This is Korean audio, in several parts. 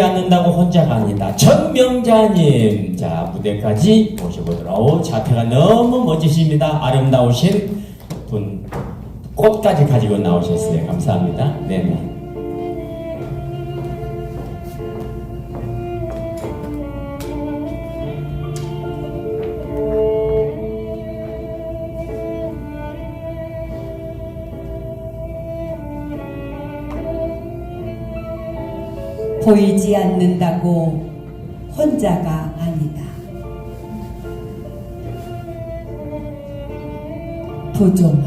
혼자가 아니다. 전명자님, 자 무대까지 모셔보도록 자태가 너무 멋지십니다. 아름다우신 분 꽃까지 가지고 나오셨어요. 감사합니다. 네네. 보이지 않는다고 혼자가 아니다. 도종한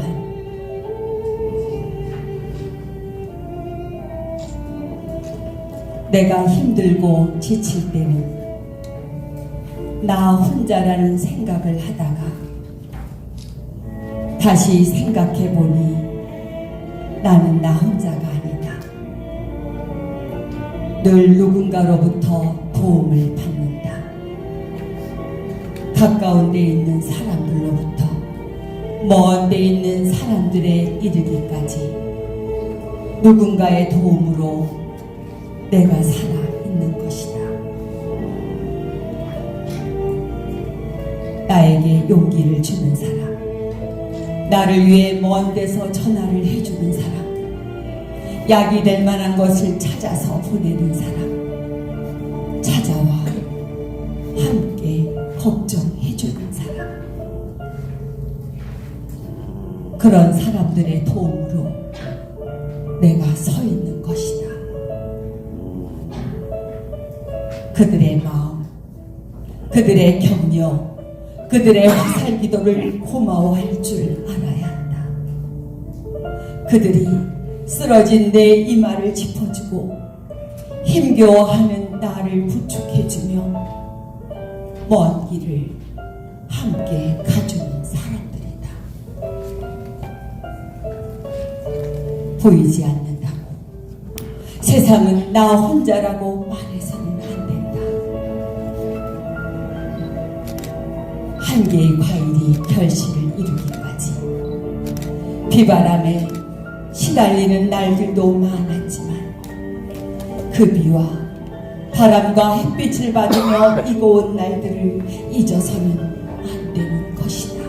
내가 힘들고 지칠 때는 나 혼자라는 생각을 하다가 다시 생각해 보니 나는 나 혼자가. 늘 누군가로부터 도움을 받는다. 가까운 데 있는 사람들로부터 먼 데 있는 사람들에 이르기까지 누군가의 도움으로 내가 살아 있는 것이다. 나에게 용기를 주는 사람, 나를 위해 먼 데서 전화를 약이 될 만한 것을 찾아서 보내는 사람, 찾아와 함께 걱정해주는 사람. 그런 사람들의 도움으로 내가 서 있는 것이다. 그들의 마음, 그들의 격려, 그들의 화살 기도를 고마워할 줄 알아야 한다. 그들이 쓰러진 내 이마를 짚어주고 힘겨워하는 나를 부축해주며 먼 길을 함께 가주는 사람들이다. 보이지 않는다고 세상은 나 혼자라고 말해서는 안 된다. 한 개의 과일이 결실을 이루기까지 비바람에 시달리는 날들도 많았지만 그 비와 바람과 햇빛을 받으며 이고온 날들을 잊어서는 안 되는 것이다.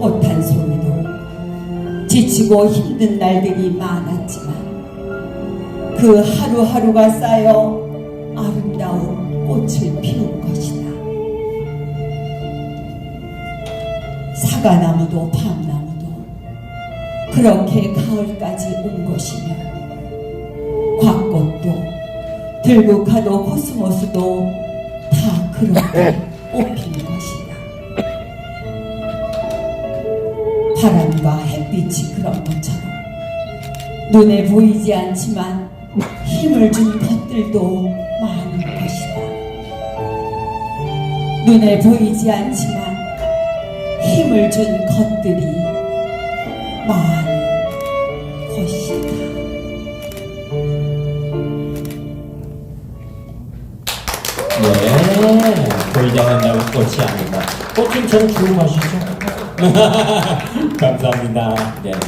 꽃한 송이도 지치고 힘든 날들이 많았지만 그 하루하루가 쌓여 아름다운 꽃을 피운 것 사과나무도 밤나무도 그렇게 가을까지 온 것이며 곽꽃도 들국화도 코스모스도 다 그렇게 꽃핀 것이다. 바람과 햇빛이 그런 것처럼 눈에 보이지 않지만 힘을 준 것들도 많은 것이다. 눈에 보이지 않지만 힘을 준 것들이 많은 것이다. 네, 보이지 않는다고 꽃이 아니다. 꽃은 전 주무하시죠? 감사합니다. 네.